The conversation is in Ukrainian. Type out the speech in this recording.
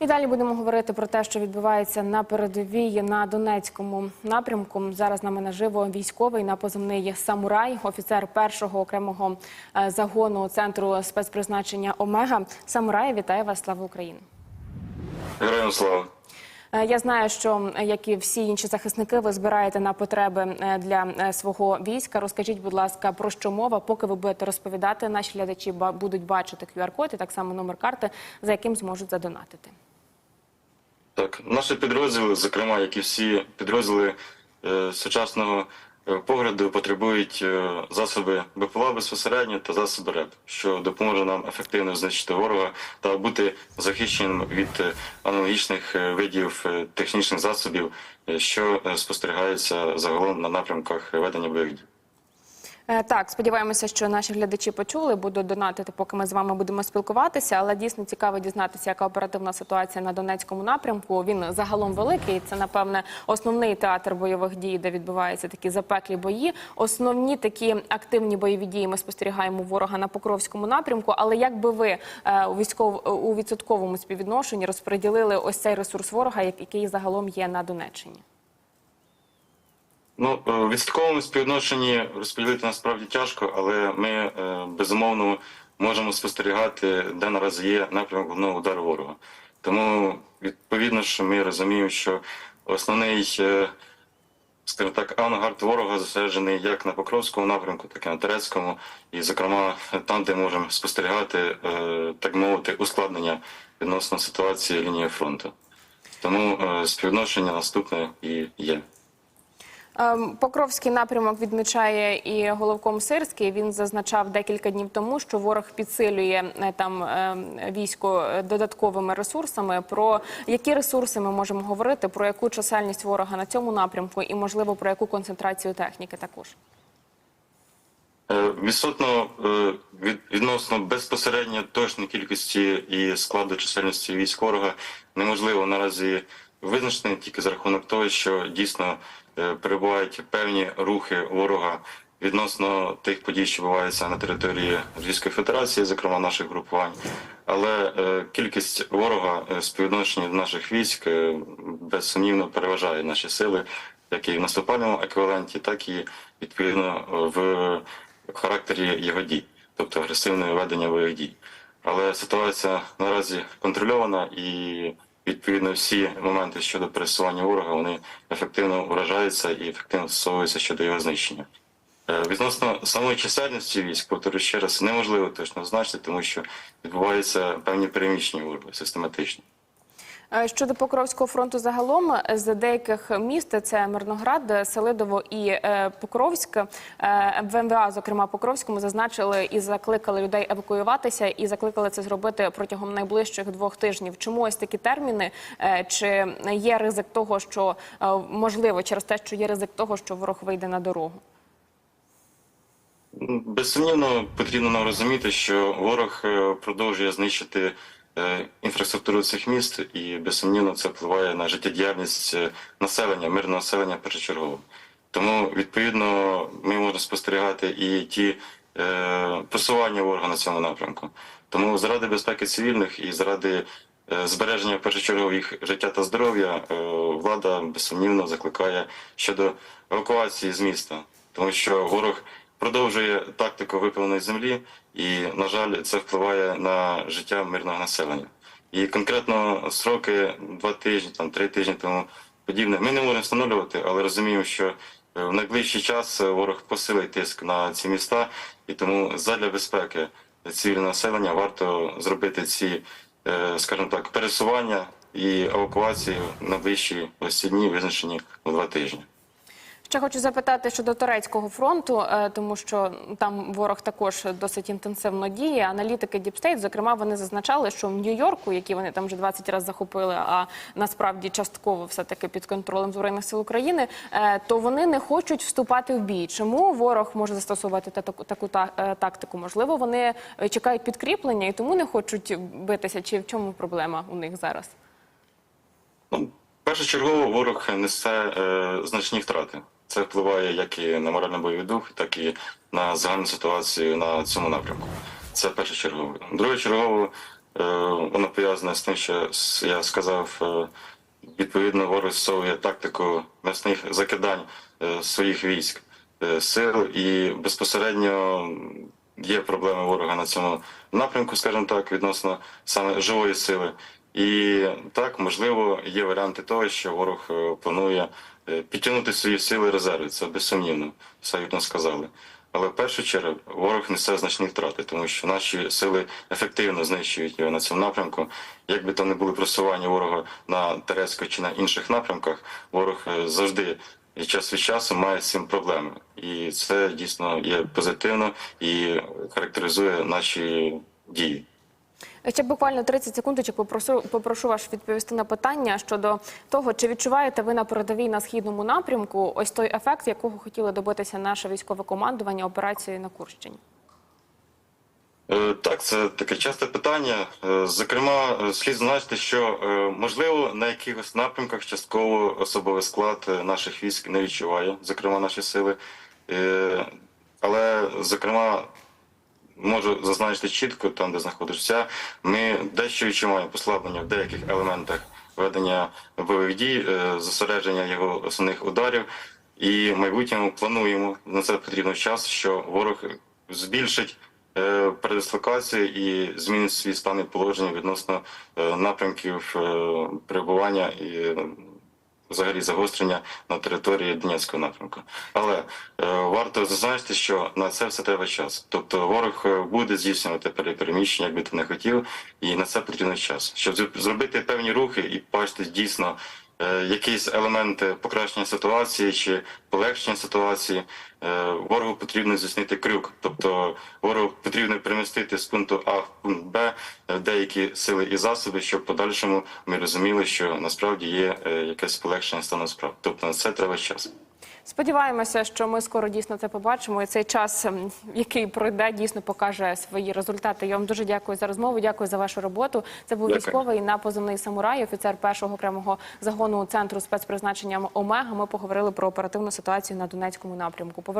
І далі будемо говорити про те, що відбувається на передовій на Донецькому напрямку. Зараз на мене живо військовий на позивний самурай, офіцер першого окремого е, загону центру спецпризначення Омега. Самурай, вітаю вас! Слава Україні! Героям слава. Е, Я знаю, що е, як і всі інші захисники, ви збираєте на потреби для свого війська. Розкажіть, будь ласка, про що мова, поки ви будете розповідати, наші глядачі будуть бачити QR-код і так само номер карти, за яким зможуть задонатити. Так, наші підрозділи, зокрема, як і всі підрозділи е, сучасного е, погляду, потребують е, засоби БПЛА безпосередньо та засоби РЕП, що допоможе нам ефективно знищити ворога та бути захищеним від е, аналогічних е, видів технічних засобів, що спостерігаються загалом на напрямках ведення бойових дій. Е, Так, сподіваємося, що наші глядачі почули, будуть донатити, поки ми з вами будемо спілкуватися. Але дійсно цікаво дізнатися, яка оперативна ситуація на Донецькому напрямку. Він загалом великий. Це напевне основний театр бойових дій, де відбуваються такі запеклі бої. Основні такі активні бойові дії ми спостерігаємо ворога на Покровському напрямку. Але як би ви е, у військов у відсотковому співвідношенні розподілили ось цей ресурс ворога, як- який загалом є на Донеччині? Ну, е, в відсотковому співвідношенні розподілити насправді тяжко, але ми е, безумовно можемо спостерігати, де наразі є напрямок головного удару ворога. Тому відповідно, що ми розуміємо, що основний, е, скажімо так, авангард ворога зосереджений як на Покровському напрямку, так і на Терецькому, і, зокрема, там, де можемо спостерігати, так мовити, ускладнення відносно ситуації лінії фронту. Тому співвідношення наступне і є. Ем, Покровський напрямок відмічає і головком Сирський. Він зазначав декілька днів тому, що ворог підсилює е, там ем, військо е, додатковими ресурсами. Про які ресурси ми можемо говорити, про яку чисельність ворога на цьому напрямку, і можливо про яку концентрацію техніки також. Е, Відсотно відносно безпосередньо точної кількості і складу чисельності військ ворога неможливо наразі визначити тільки за рахунок того, що дійсно е, перебувають певні рухи ворога відносно тих подій, що відбуваються на території Російської Федерації, зокрема наших групувань. Але е, кількість ворога е, співвідношення до наших військ безсумнівно переважає наші сили, як і в наступальному еквіваленті, так і відповідно в характері його дій, тобто агресивне ведення бойових дій. Але ситуація наразі контрольована і відповідно всі моменти щодо пересування ворога вони ефективно вражаються і ефективно застосовуються щодо його знищення. Е, Відносно самої чисельності військ, повторю ще раз, неможливо точно значити, тому що відбуваються певні переміщення ворога систематично. Е, Щодо Покровського фронту загалом е, з деяких міст це Мирноград, Селидово і е, Покровськ. В МВА, зокрема Покровському, зазначили і закликали людей евакуюватися, і закликали це зробити протягом найближчих двох тижнів. Чому ось такі терміни? Чи є ризик того, що можливо через те, що є ризик того, що ворог вийде на дорогу? Безсумнівно потрібно нам розуміти, що ворог продовжує знищити інфраструктуру цих міст, і безсумнівно це впливає на життєдіяльність е, населення, мирного населення першочергово. Тому відповідно ми можемо спостерігати і ті е, просування ворога на цьому напрямку. Тому заради безпеки цивільних і заради е, збереження чергу їх життя та здоров'я, е, влада безсумнівно закликає щодо евакуації з міста, тому що ворог продовжує тактику випаленої землі, і на жаль, це впливає на життя мирного населення. І конкретно сроки два тижні, там три тижні тому подібне. Ми не можемо встановлювати, але розуміємо, що е, в найближчий час ворог посилить тиск на ці міста, і тому задля безпеки цивільного населення варто зробити ці, е, скажімо так, пересування і евакуацію на ці дні, визначені у два тижні. Ще хочу запитати щодо турецького фронту, е, тому що там ворог також досить інтенсивно діє. Аналітики State, зокрема, вони зазначали, що в Нью-Йорку, які вони там вже 20 разів захопили, а насправді частково все таки під контролем збройних сил України, е, то вони не хочуть вступати в бій. Чому ворог може застосувати таку таку та- е, тактику? Можливо, вони чекають підкріплення і тому не хочуть битися. Чи в чому проблема у них зараз? Ну, першочергово ворог несе е, значні втрати. Це впливає як і на морально-бойовий дух, так і на загальну ситуацію на цьому напрямку. Це першочергово. Другочергово, е, Е, Воно пов'язане з тим, що я сказав, е, відповідно, ворог застосовує тактику м'ясних закидань е, своїх військ, сил, і безпосередньо є проблеми ворога на цьому напрямку, скажімо так, відносно саме живої сили. І так, можливо, є варіанти того, що ворог е, планує е, підтягнути свої сили резерви. Це безсумнівно, абсолютно сказали. Але в першу чергу ворог несе значні втрати, тому що наші сили ефективно знищують його на цьому напрямку. Якби там не були просування ворога на Терецьку чи на інших напрямках, ворог е, завжди і час від часу має з цим проблеми. І це дійсно є позитивно і характеризує наші дії. Ще буквально 30 секундочок попрошу, попрошу вас відповісти на питання щодо того, чи відчуваєте ви на передовій на східному напрямку ось той ефект, якого хотіли добитися наше військове командування операцією на Курщині? Е, Так, це таке часте питання. Е, Зокрема, е, слід зазначити, що можливо на якихось напрямках частково особовий склад наших військ не відчуває, зокрема наші сили. Але, зокрема, можу зазначити чітко, там де знаходишся, ми дещо відчуваємо послаблення в деяких елементах ведення бойових дій, е, зосередження його основних ударів. І в майбутньому плануємо на це потрібно час, що ворог збільшить е, передислокацію і змінить свій стан і положення відносно е, напрямків перебування і взагалі загострення на території Донецького напрямку. Але е, варто зазначити, що на це все треба час. Тобто ворог е, буде здійснювати переміщення, як би ти не хотів, і на це потрібен час. Щоб зр- зробити певні рухи і бачити дійсно якісь елементи покращення ситуації чи полегшення ситуації, е, ворогу потрібно здійснити крюк. Тобто ворогу потрібно перемістити з пункту А в пункт Б е, деякі сили і засоби, щоб подальшому ми розуміли, що насправді є е, якесь полегшення стану справ. Тобто на це треба час. Сподіваємося, що ми скоро дійсно це побачимо. І цей час, ем, який пройде, дійсно покаже свої результати. Я вам дуже дякую за розмову. Дякую за вашу роботу. Це був Дякую. військовий на позивний самурай, офіцер першого окремого загону центру спецпризначення Омега. Ми поговорили про оперативну ситуацію на Донецькому напрямку.